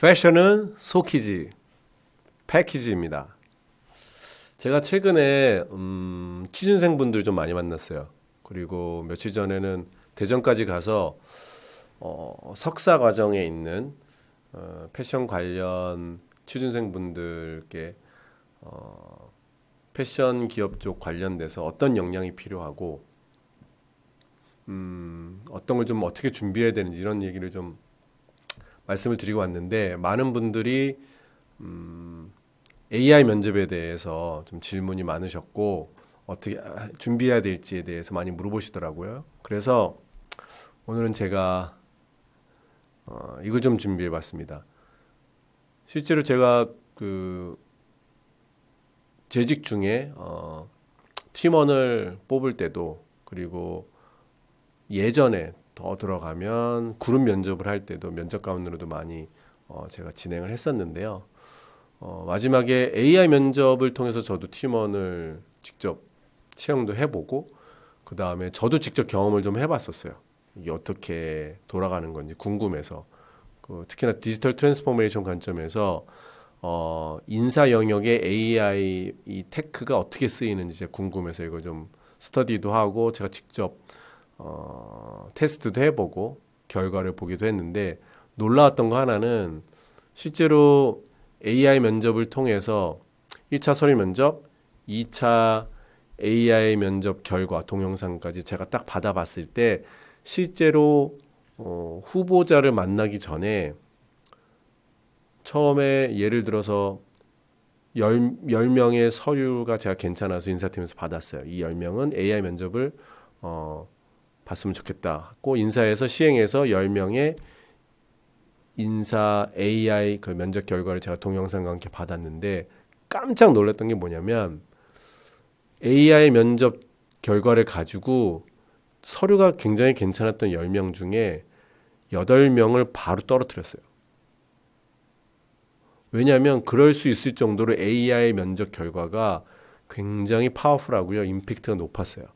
패션은 소키지 패키지입니다. 제가 최근에 음, 취준생분들 좀 많이 만났어요. 그리고 며칠 전에는 대전까지 가서 어, 석사 과정에 있는 어, 패션 관련 취준생분들께 어, 패션 기업 쪽 관련돼서 어떤 역량이 필요하고 음, 어떤 걸 좀 어떻게 준비해야 되는지 이런 얘기를 좀 말씀을 드리고 왔는데 많은 분들이 음, AI 면접에 대해서 좀 질문이 많으셨고 어떻게 준비해야 될지에 대해서 많이 물어보시더라고요. 그래서 오늘은 제가 어, 이걸 좀 준비해 봤습니다. 실제로 제가 그 재직 중에 어, 팀원을 뽑을 때도 그리고 예전에 더 들어가면 그룹 면접을 할 때도 면접관으로도 많이 어, 제가 진행을 했었는데요. 어, 마지막에 AI 면접을 통해서 저도 팀원을 직접 채용도 해보고 그 다음에 저도 직접 경험을 좀 해봤었어요. 이게 어떻게 돌아가는 건지 궁금해서 그 특히나 디지털 트랜스포메이션 관점에서 어, 인사 영역에 AI 이 테크가 어떻게 쓰이는지 궁금해서 이걸 좀 스터디도 하고 제가 직접 어, 테스트도 해보고 결과를 보기도 했는데 놀라웠던 거 하나는 실제로 AI 면접을 통해서 1차 서류 면접, 2차 AI 면접 결과 동영상까지 제가 딱 받아봤을 때 실제로 어, 후보자를 만나기 전에 처음에 예를 들어서 10, 10명의 서류가 제가 괜찮아서 인사팀에서 받았어요. 이 10명은 AI 면접을 어, 봤으면 좋겠다. 고 인사에서 시행해서 10명의 인사 AI 그 면접 결과를 제가 동영상과 함께 받았는데 깜짝 놀랐던 게 뭐냐면 AI 면접 결과를 가지고 서류가 굉장히 괜찮았던 10명 중에 8명을 바로 떨어뜨렸어요. 왜냐하면 그럴 수 있을 정도로 AI 면접 결과가 굉장히 파워풀하고요. 임팩트가 높았어요.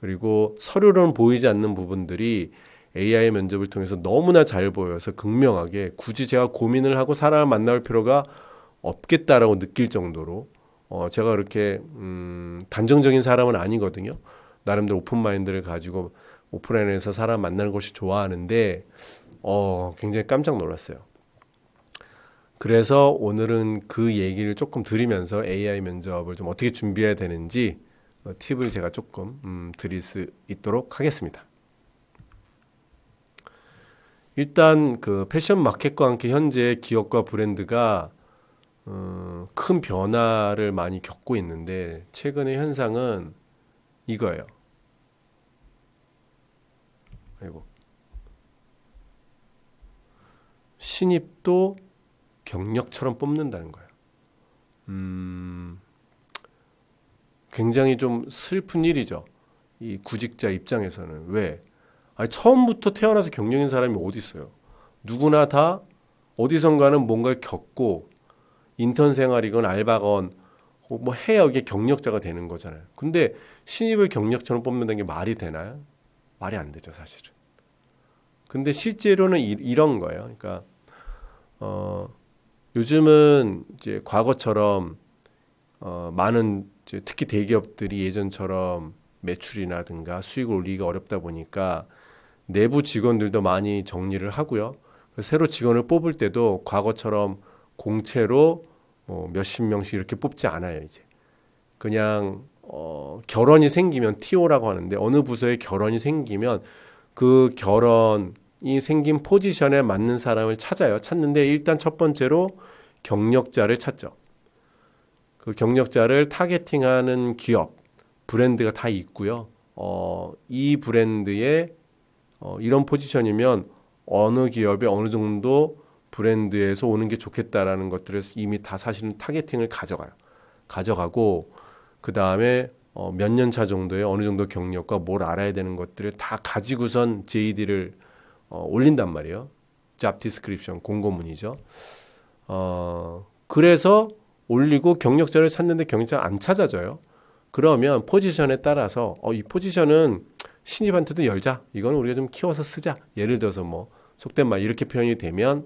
그리고 서류로는 보이지 않는 부분들이 AI 면접을 통해서 너무나 잘 보여서 극명하게 굳이 제가 고민을 하고 사람을 만날 필요가 없겠다라고 느낄 정도로 어 제가 그렇게 음 단정적인 사람은 아니거든요. 나름대로 오픈 마인드를 가지고 오프라인에서 사람 만나는 것이 좋아하는데 어 굉장히 깜짝 놀랐어요. 그래서 오늘은 그 얘기를 조금 드리면서 AI 면접을 좀 어떻게 준비해야 되는지 어, 팁을 제가 조금 음, 드릴 수 있도록 하겠습니다. 일단 그 패션 마켓과 함께 현재 기업과 브랜드가 어, 큰 변화를 많이 겪고 있는데 최근의 현상은 이거예요. 아이고. 신입도 경력처럼 뽑는다는 거예요. 음, 굉장히 좀 슬픈 일이죠. 이 구직자 입장에서는 왜? 아니, 처음부터 태어나서 경력인 사람이 어디 있어요? 누구나 다 어디선가는 뭔가를 겪고 인턴 생활이건 알바건 뭐 해야 이게 경력자가 되는 거잖아요. 근데 신입을 경력처럼 뽑는다는 게 말이 되나요? 말이 안 되죠, 사실은. 근데 실제로는 이, 런 거예요. 그러니까 어 요즘은 이제 과거처럼 어 많은 특히 대기업들이 예전처럼 매출이라든가 수익을 올리기가 어렵다 보니까 내부 직원들도 많이 정리를 하고요. 새로 직원을 뽑을 때도 과거처럼 공채로 뭐 몇십 명씩 이렇게 뽑지 않아요, 이제. 그냥 어, 결혼이 생기면 TO라고 하는데 어느 부서에 결혼이 생기면 그 결혼이 생긴 포지션에 맞는 사람을 찾아요. 찾는데 일단 첫 번째로 경력자를 찾죠. 그 경력자를 타겟팅하는 기업, 브랜드가 다 있고요. 어, 이 브랜드에 어, 이런 포지션이면 어느 기업에 어느 정도 브랜드에서 오는 게 좋겠다라는 것들을 이미 다 사실은 타겟팅을 가져가요. 가져가고 그 다음에 어, 몇 년 차 정도의 어느 정도 경력과 뭘 알아야 되는 것들을 다 가지고선 JD를 어, 올린단 말이에요. 잡 디스크립션 공고문이죠. 어, 그래서 올리고 경력자를 찾는데 경력자 안 찾아져요. 그러면 포지션에 따라서 어, 이 포지션은 신입한테도 열자. 이건 우리가 좀 키워서 쓰자. 예를 들어서 뭐 속된 말 이렇게 표현이 되면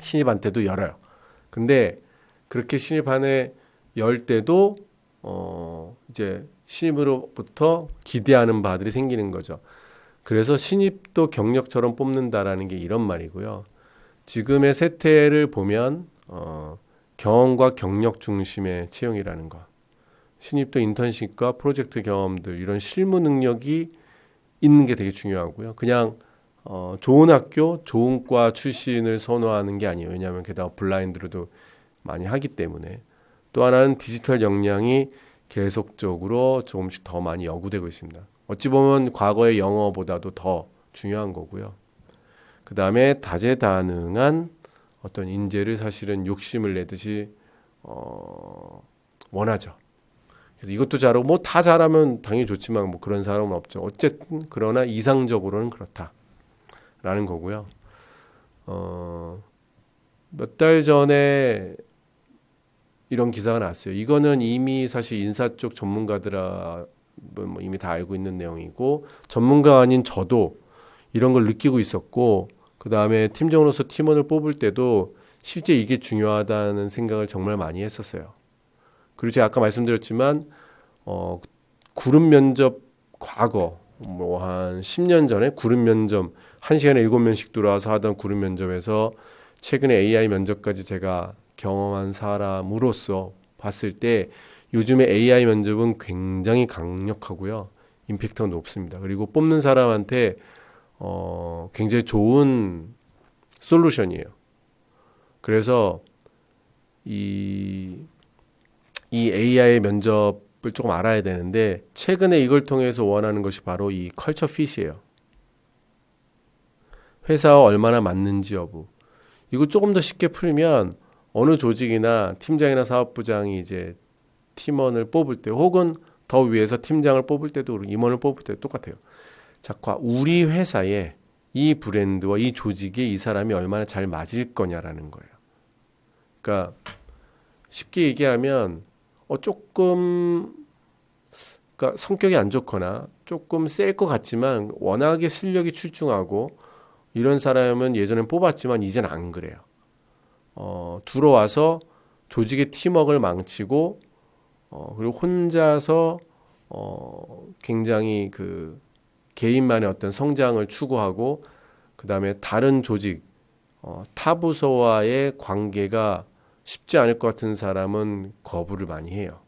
신입한테도 열어요. 근데 그렇게 신입한에 열 때도 어 이제 신입으로부터 기대하는 바들이 생기는 거죠. 그래서 신입도 경력처럼 뽑는다라는 게 이런 말이고요. 지금의 세태를 보면 어 경험과 경력 중심의 채용이라는 거. 신입도 인턴십과 프로젝트 경험들 이런 실무 능력이 있는 게 되게 중요하고요. 그냥 어, 좋은 학교, 좋은 과 출신을 선호하는 게 아니에요. 왜냐하면 게다가 블라인드로도 많이 하기 때문에 또 하나는 디지털 역량이 계속적으로 조금씩 더 많이 요구되고 있습니다. 어찌 보면 과거의 영어보다도 더 중요한 거고요. 그 다음에 다재다능한 어떤 인재를 사실은 욕심을 내듯이 어, 원하죠. 그래서 이것도 잘하고 뭐 다 잘하면 당연히 좋지만 뭐 그런 사람은 없죠. 어쨌든 그러나 이상적으로는 그렇다라는 거고요. 어, 몇 달 전에 이런 기사가 났어요. 이거는 이미 사실 인사 쪽 전문가들아 뭐 이미 다 알고 있는 내용이고 전문가 아닌 저도 이런 걸 느끼고 있었고 그 다음에 팀장으로서 팀원을 뽑을 때도 실제 이게 중요하다는 생각을 정말 많이 했었어요. 그리고 제가 아까 말씀드렸지만 어 구름 면접 과거 뭐 한 10년 전에 구름 면접 한 시간에 7명씩 들어와서 하던 구름 면접에서 최근에 AI 면접까지 제가 경험한 사람으로서 봤을 때 요즘에 AI 면접은 굉장히 강력하고요. 임팩트가 높습니다. 그리고 뽑는 사람한테 어, 굉장히 좋은 솔루션이에요. 그래서 이, 이 AI 면접을 조금 알아야 되는데 최근에 이걸 통해서 원하는 것이 바로 이 컬처 핏이에요. 회사와 얼마나 맞는지 여부. 이거 조금 더 쉽게 풀면 어느 조직이나 팀장이나 사업부장이 이제 팀원을 뽑을 때 혹은 더 위에서 팀장을 뽑을 때도 임원을 뽑을 때도 똑같아요. 자, 우리 회사에 이 브랜드와 이 조직에 이 사람이 얼마나 잘 맞을 거냐라는 거예요. 그러니까 쉽게 얘기하면 어 조금 그러니까 성격이 안 좋거나 조금 셀 것 같지만 워낙에 실력이 출중하고 이런 사람은 예전엔 뽑았지만 이제는 안 그래요. 어, 들어와서 조직의 팀워크를 망치고 어, 그리고 혼자서 어, 굉장히 그 개인만의 어떤 성장을 추구하고 그 다음에 다른 조직 어, 타 부서와의 관계가 쉽지 않을 것 같은 사람은 거부를 많이 해요.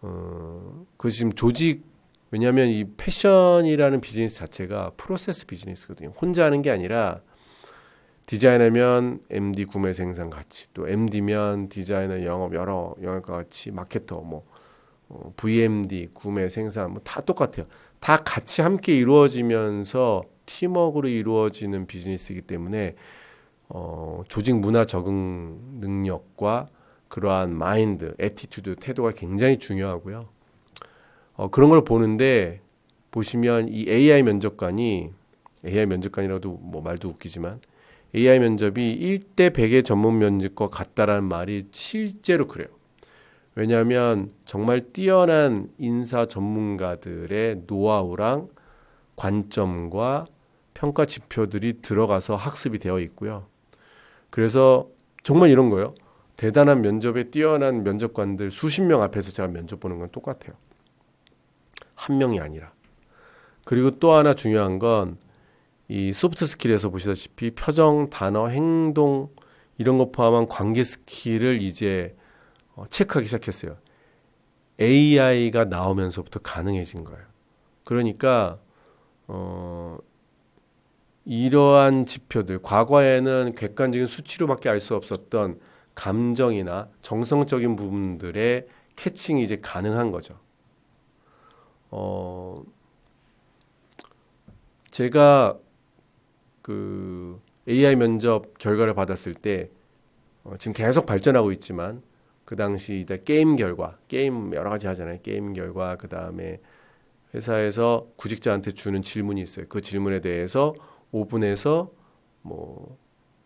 어, 그 지금 조직 왜냐하면 이 패션이라는 비즈니스 자체가 프로세스 비즈니스거든요. 혼자 하는 게 아니라 디자이너면 MD 구매 생산 같이 또 MD면 디자이너 영업 여러 영역과 같이 마케터 뭐 어, VMD 구매 생산 뭐 다 똑같아요. 다 같이 함께 이루어지면서 팀워크로 이루어지는 비즈니스이기 때문에 어, 조직 문화 적응 능력과 그러한 마인드, 에티튜드, 태도가 굉장히 중요하고요. 어, 그런 걸 보는데 보시면 이 AI 면접관이 AI 면접관이라도 뭐 말도 웃기지만 AI 면접이 1대 100의 전문 면접과 같다라는 말이 실제로 그래요. 왜냐하면 정말 뛰어난 인사 전문가들의 노하우랑 관점과 평가 지표들이 들어가서 학습이 되어 있고요. 그래서 정말 이런 거예요. 대단한 면접에 뛰어난 면접관들 수십 명 앞에서 제가 면접 보는 건 똑같아요. 한 명이 아니라. 그리고 또 하나 중요한 건 이 소프트 스킬에서 보시다시피 표정, 단어, 행동 이런 것 포함한 관계 스킬을 이제 어, 체크하기 시작했어요. AI가 나오면서부터 가능해진 거예요. 그러니까 어 이러한 지표들 과거에는 객관적인 수치로밖에 알 수 없었던 감정이나 정성적인 부분들의 캐칭이 이제 가능한 거죠. 어 제가 그 AI 면접 결과를 받았을 때 어, 지금 계속 발전하고 있지만 그 당시 이제 게임 결과, 게임 여러 가지 하잖아요. 게임 결과 그 다음에 회사에서 구직자한테 주는 질문이 있어요. 그 질문에 대해서 5분에서 뭐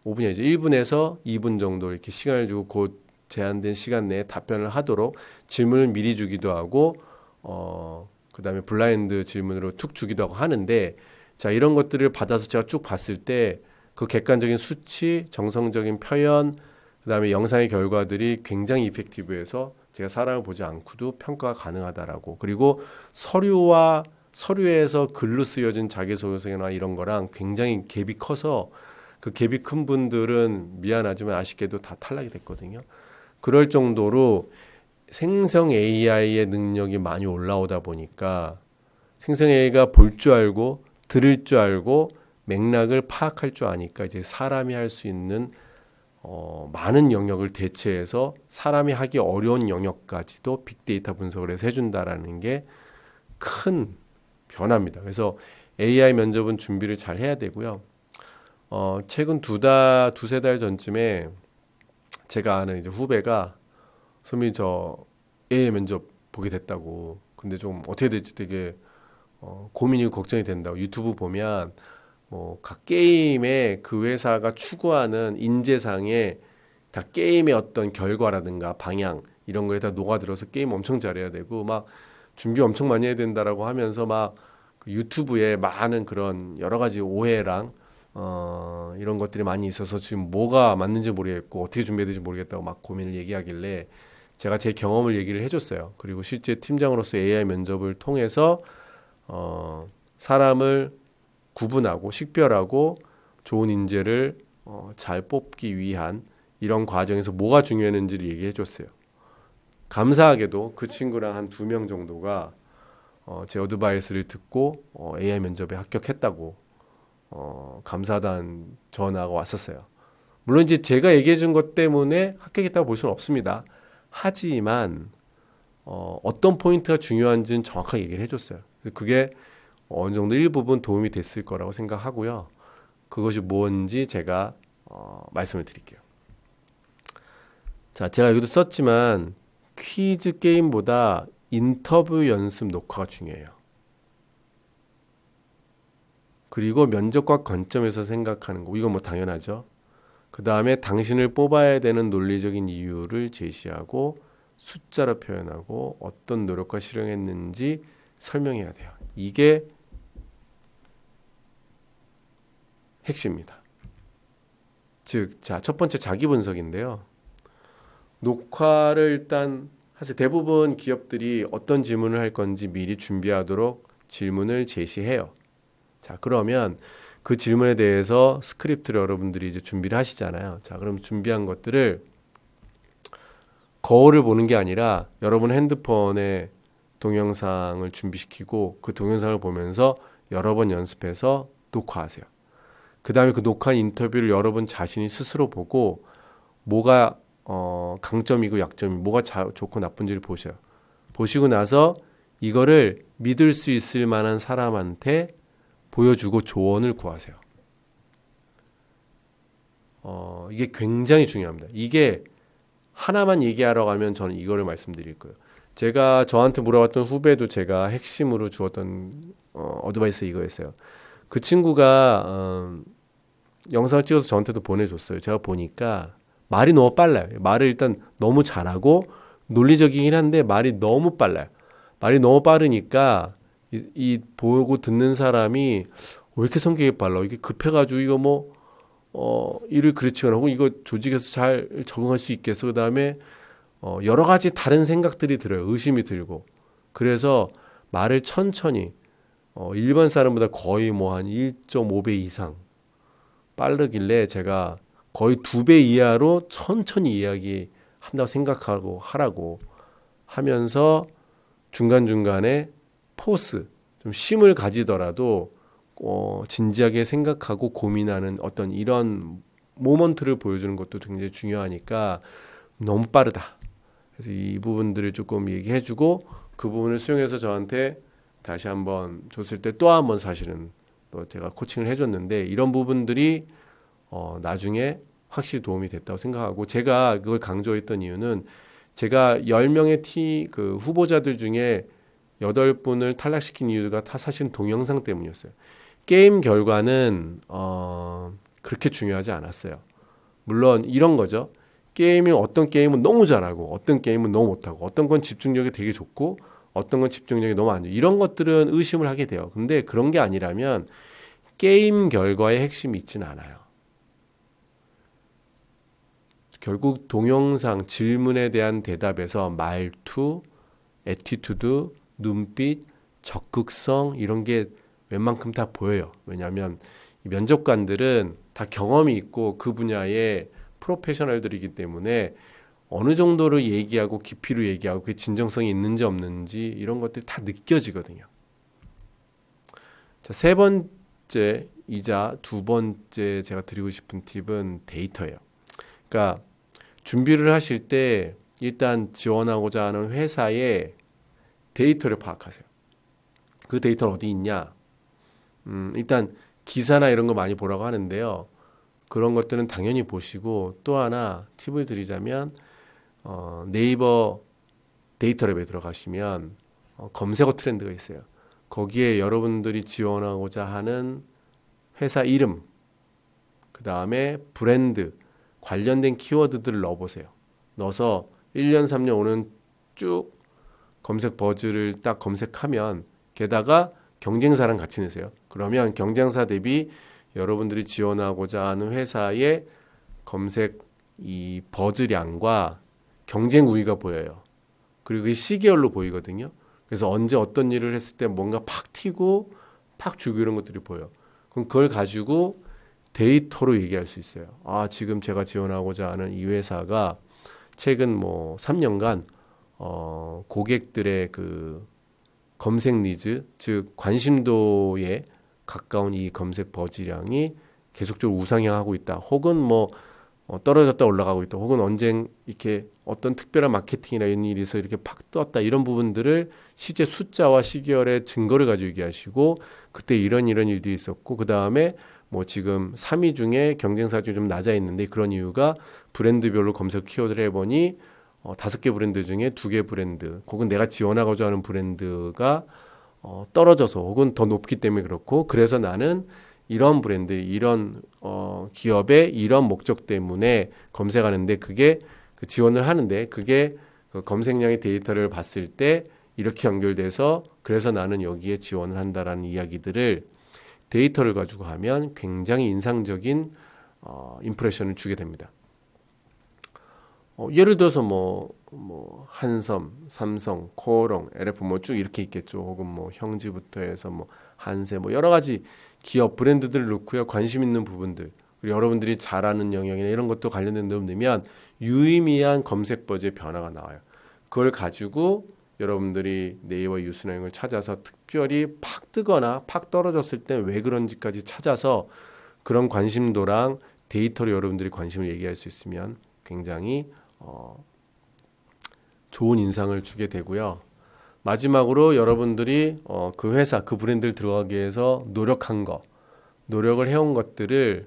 5분이 아니죠. 1분에서 2분 정도 이렇게 시간을 주고 곧 제한된 시간 내에 답변을 하도록 질문을 미리 주기도 하고 어 그다음에 블라인드 질문으로 툭 주기도 하고 하는데 자 이런 것들을 받아서 제가 쭉 봤을 때 그 객관적인 수치, 정성적인 표현, 그다음에 영상의 결과들이 굉장히 이펙티브해서 제가 사람을 보지 않고도 평가가 가능하다라고 그리고 서류와 서류에서 글로 쓰여진 자기소개서나 이런 거랑 굉장히 갭이 커서 그 갭이 큰 분들은 미안하지만 아쉽게도 다 탈락이 됐거든요. 그럴 정도로 생성 AI의 능력이 많이 올라오다 보니까 생성 AI가 볼 줄 알고 들을 줄 알고 맥락을 파악할 줄 아니까 이제 사람이 할 수 있는 어, 많은 영역을 대체해서 사람이 하기 어려운 영역까지도 빅데이터 분석을 해서 해준다라는 게 큰 변화입니다. 그래서 AI 면접은 준비를 잘 해야 되고요. 어, 최근 두 달, 두세 달 전쯤에 제가 아는 이제 후배가 소미 저 AI 면접 보게 됐다고. 근데 좀 어떻게 될지 되게 어, 고민이고 걱정이 된다고. 유튜브 보면 뭐 각 게임의 그 회사가 추구하는 인재상에 다 게임의 어떤 결과라든가 방향 이런 거에 다 녹아들어서 게임 엄청 잘해야 되고 막 준비 엄청 많이 해야 된다라고 하면서 막 그 유튜브에 많은 그런 여러 가지 오해랑 어 이런 것들이 많이 있어서 지금 뭐가 맞는지 모르겠고 어떻게 준비해야 될지 모르겠다고 막 고민을 얘기하길래 제가 제 경험을 얘기를 해줬어요. 그리고 실제 팀장으로서 AI 면접을 통해서 어 사람을 구분하고 식별하고 좋은 인재를 어, 잘 뽑기 위한 이런 과정에서 뭐가 중요했는지를 얘기해 줬어요. 감사하게도 그 친구랑 한 두 명 정도가 어, 제 어드바이스를 듣고 어, AI 면접에 합격했다고 어, 감사하다는 전화가 왔었어요. 물론 이제 제가 얘기해 준 것 때문에 합격했다고 볼 수는 없습니다. 하지만 어, 어떤 포인트가 중요한지는 정확하게 얘기를 해줬어요. 그게 어느 정도 일부분 도움이 됐을 거라고 생각하고요. 그것이 뭔지 제가 어, 말씀을 드릴게요. 자, 제가 여기도 썼지만 퀴즈 게임보다 인터뷰 연습 녹화가 중요해요. 그리고 면접과 관점에서 생각하는 거, 이건 뭐 당연하죠. 그 다음에 당신을 뽑아야 되는 논리적인 이유를 제시하고 숫자로 표현하고 어떤 노력과 실행했는지 설명해야 돼요. 이게 핵심입니다. 즉, 자, 첫 번째 자기 분석인데요. 녹화를 일단 하세요. 대부분 기업들이 어떤 질문을 할 건지 미리 준비하도록 질문을 제시해요. 자, 그러면 그 질문에 대해서 스크립트를 여러분들이 이제 준비를 하시잖아요. 자, 그럼 준비한 것들을 거울을 보는 게 아니라 여러분 핸드폰에 동영상을 준비시키고 그 동영상을 보면서 여러 번 연습해서 녹화하세요. 그 다음에 그 녹화 인터뷰를 여러분 자신이 스스로 보고 뭐가 어, 강점이고 약점이 뭐가 자, 좋고 나쁜지를 보셔요. 보시고 나서 이거를 믿을 수 있을 만한 사람한테 보여주고 조언을 구하세요. 어, 이게 굉장히 중요합니다. 이게 하나만 얘기하러 가면 저는 이거를 말씀드릴 거예요. 제가 저한테 물어봤던 후배도 제가 핵심으로 주었던 어, 어드바이스 이거였어요. 그 친구가 어, 영상을 찍어서 저한테도 보내줬어요. 제가 보니까 말이 너무 빨라요. 말을 일단 너무 잘하고 논리적이긴 한데 말이 너무 빨라요. 말이 너무 빠르니까 이, 이 보고 듣는 사람이 왜 이렇게 성격이 빨라? 이게 급해가지고 이거 뭐 어, 일을 그르치거나 혹은 이거 조직에서 잘 적응할 수 있겠어. 그 다음에 어, 여러 가지 다른 생각들이 들어요. 의심이 들고. 그래서 말을 천천히 어, 일반 사람보다 거의 뭐 한 1.5배 이상 빠르길래 제가 거의 두 배 이하로 천천히 이야기 한다고 생각하고 하라고 하면서 중간중간에 포스, 좀 쉼을 가지더라도 어, 진지하게 생각하고 고민하는 어떤 이런 모먼트를 보여주는 것도 굉장히 중요하니까 너무 빠르다. 그래서 이 부분들을 조금 얘기해주고 그 부분을 수용해서 저한테 다시 한번 줬을 때 또 한 번 사실은 또 제가 코칭을 해줬는데 이런 부분들이 어, 나중에 확실히 도움이 됐다고 생각하고 제가 그걸 강조했던 이유는 제가 열명의 티 그 후보자들 중에 여덟 분을 탈락시킨 이유가 다 사실은 동영상 때문이었어요. 게임 결과는 어 그렇게 중요하지 않았어요. 물론 이런 거죠. 게임이 어떤 게임은 너무 잘하고 어떤 게임은 너무 못하고 어떤 건 집중력이 되게 좋고 어떤 건 집중력이 너무 안 좋아. 이런 것들은 의심을 하게 돼요. 근데 그런 게 아니라면 게임 결과의 핵심이 있진 않아요. 결국 동영상 질문에 대한 대답에서 말투, 에티튜드, 눈빛, 적극성 이런 게 웬만큼 다 보여요. 왜냐하면 면접관들은 다 경험이 있고 그 분야의 프로페셔널들이기 때문에 어느 정도로 얘기하고 깊이로 얘기하고 그 진정성이 있는지 없는지 이런 것들이 다 느껴지거든요. 자, 세 번째 이자 두 번째 제가 드리고 싶은 팁은 데이터예요. 그러니까 준비를 하실 때 일단 지원하고자 하는 회사의 데이터를 파악하세요. 그 데이터는 어디 있냐? 음, 일단 기사나 이런 거 많이 보라고 하는데요. 그런 것들은 당연히 보시고 또 하나 팁을 드리자면 어, 네이버 데이터랩에 들어가시면 어, 검색어 트렌드가 있어요. 거기에 여러분들이 지원하고자 하는 회사 이름, 그 다음에 브랜드, 관련된 키워드들을 넣어보세요. 넣어서 1년, 3년, 5년 쭉 검색 버즈를 딱 검색하면 게다가 경쟁사랑 같이 내세요. 그러면 경쟁사 대비 여러분들이 지원하고자 하는 회사의 검색 이 버즈량과 경쟁 우위가 보여요. 그리고 그 시계열로 보이거든요. 그래서 언제 어떤 일을 했을 때 뭔가 팍 튀고 팍 주고 이런 것들이 보여. 그럼 그걸 가지고 데이터로 얘기할 수 있어요. 아, 지금 제가 지원하고자 하는 이 회사가 최근 뭐 3년간 어, 고객들의 그 검색 니즈, 즉 관심도에 가까운 이 검색 버즈량이 계속적으로 우상향하고 있다. 혹은 뭐 어, 떨어졌다 올라가고 있다. 혹은 언젠 이렇게 어떤 특별한 마케팅이나 이런 있어 이렇게 팍 떴다. 이런 부분들을 실제 숫자와 시계열의 증거를 가지고 얘기하시고 그때 이런 이런 일들이 있었고 그 다음에 뭐 지금 3위 중에 경쟁사 중에 좀 낮아 있는데 그런 이유가 브랜드별로 검색 키워드를 해보니 어, 다섯 개 브랜드 중에 두 개 브랜드, 혹은 내가 지원하고자 하는 브랜드가 어, 떨어져서 혹은 더 높기 때문에 그렇고 그래서 나는 이런 브랜드, 이런 어, 기업의 이런 목적 때문에 검색하는데 그게 그 지원을 하는데 그게 그 검색량의 데이터를 봤을 때 이렇게 연결돼서 그래서 나는 여기에 지원을 한다라는 이야기들을 데이터를 가지고 하면 굉장히 인상적인 어, 임프레션을 주게 됩니다. 어, 예를 들어서 뭐, 뭐, 한섬, 삼성, 코오롱, LF 뭐 쭉 이렇게 있겠죠. 혹은 뭐 형지부터 해서 뭐 한세 뭐 여러 가지 기업 브랜드들을 놓고요. 관심 있는 부분들. 그리고 여러분들이 잘 아는 영역이나 이런 것도 관련된 내용 넣으면 유의미한 검색 버즈의 변화가 나와요. 그걸 가지고 여러분들이 네이버 유수능을 찾아서 특별히 팍 뜨거나 팍 떨어졌을 때 왜 그런지까지 찾아서 그런 관심도랑 데이터로 여러분들이 관심을 얘기할 수 있으면 굉장히 어, 좋은 인상을 주게 되고요. 마지막으로 여러분들이 어, 그 회사, 그 브랜드를 들어가기 위해서 노력한 거, 노력을 해온 것들을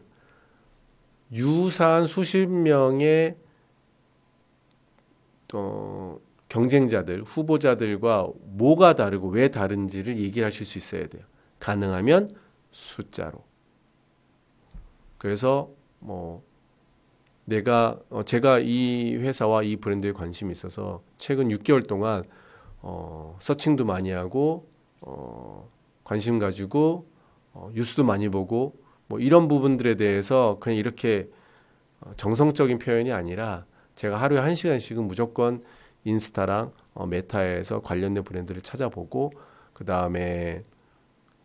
유사한 수십 명의 어, 경쟁자들, 후보자들과 뭐가 다르고 왜 다른지를 얘기를 하실 수 있어야 돼요. 가능하면 숫자로. 그래서 뭐 내가 어, 제가 이 회사와 이 브랜드에 관심이 있어서 최근 6개월 동안 어, 서칭도 많이 하고 어, 관심 가지고 어, 뉴스도 많이 보고 뭐 이런 부분들에 대해서 그냥 이렇게 어, 정성적인 표현이 아니라 제가 하루에 한 시간씩은 무조건 인스타랑 어, 메타에서 관련된 브랜드를 찾아보고 그 다음에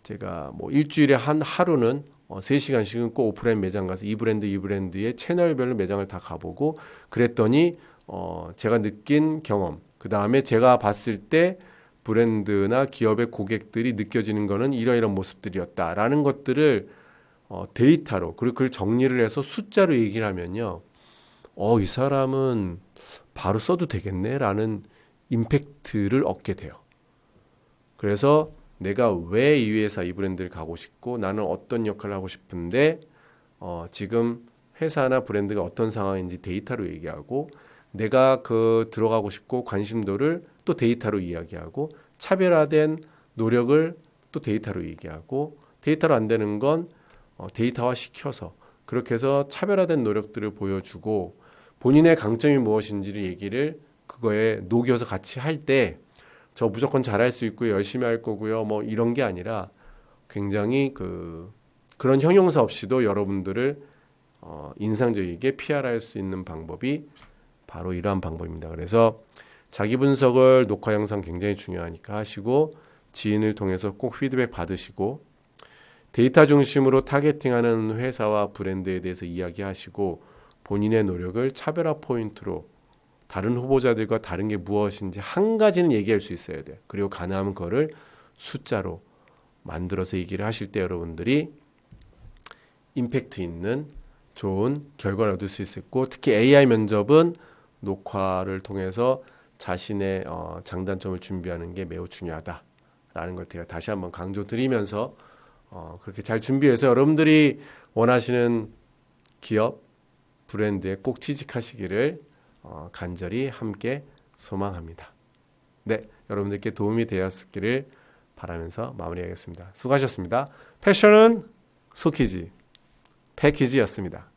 제가 뭐 일주일에 한 하루는 어, 3시간씩은 꼭 오프라인 매장 가서 이 브랜드 이 브랜드의 채널별로 매장을 다 가보고 그랬더니 어, 제가 느낀 경험 그 다음에 제가 봤을 때 브랜드나 기업의 고객들이 느껴지는 거는 이러이런 모습들이었다라는 것들을 어, 데이터로 그리고 그걸 정리를 해서 숫자로 얘기를 하면요. 어, 이 사람은 바로 써도 되겠네라는 임팩트를 얻게 돼요. 그래서 내가 왜 이 회사 이 브랜드를 가고 싶고 나는 어떤 역할을 하고 싶은데 어, 지금 회사나 브랜드가 어떤 상황인지 데이터로 얘기하고 내가 그 들어가고 싶고 관심도를 또 데이터로 이야기하고 차별화된 노력을 또 데이터로 얘기하고 데이터로 안 되는 건 어, 데이터화 시켜서 그렇게 해서 차별화된 노력들을 보여주고 본인의 강점이 무엇인지를 얘기를 그거에 녹여서 같이 할 때 저 무조건 잘할 수 있고요. 열심히 할 거고요. 뭐 이런 게 아니라 굉장히 그 그런 형용사 없이도 여러분들을 어, 인상적이게 PR할 수 있는 방법이 바로 이러한 방법입니다. 그래서 자기 분석을 녹화 영상 굉장히 중요하니까 하시고 지인을 통해서 꼭 피드백 받으시고 데이터 중심으로 타겟팅하는 회사와 브랜드에 대해서 이야기하시고 본인의 노력을 차별화 포인트로 다른 후보자들과 다른 게 무엇인지 한 가지는 얘기할 수 있어야 돼요. 그리고 가능하면 그거를 숫자로 만들어서 얘기를 하실 때 여러분들이 임팩트 있는 좋은 결과를 얻을 수 있었고 특히 AI 면접은 녹화를 통해서 자신의 어, 장단점을 준비하는 게 매우 중요하다라는 걸 제가 다시 한번 강조드리면서 어, 그렇게 잘 준비해서 여러분들이 원하시는 기업 브랜드에 꼭 취직하시기를 어, 간절히 함께 소망합니다. 네, 여러분들께 도움이 되었기를 바라면서 마무리하겠습니다. 수고하셨습니다. 패션은 소키지 패키지였습니다.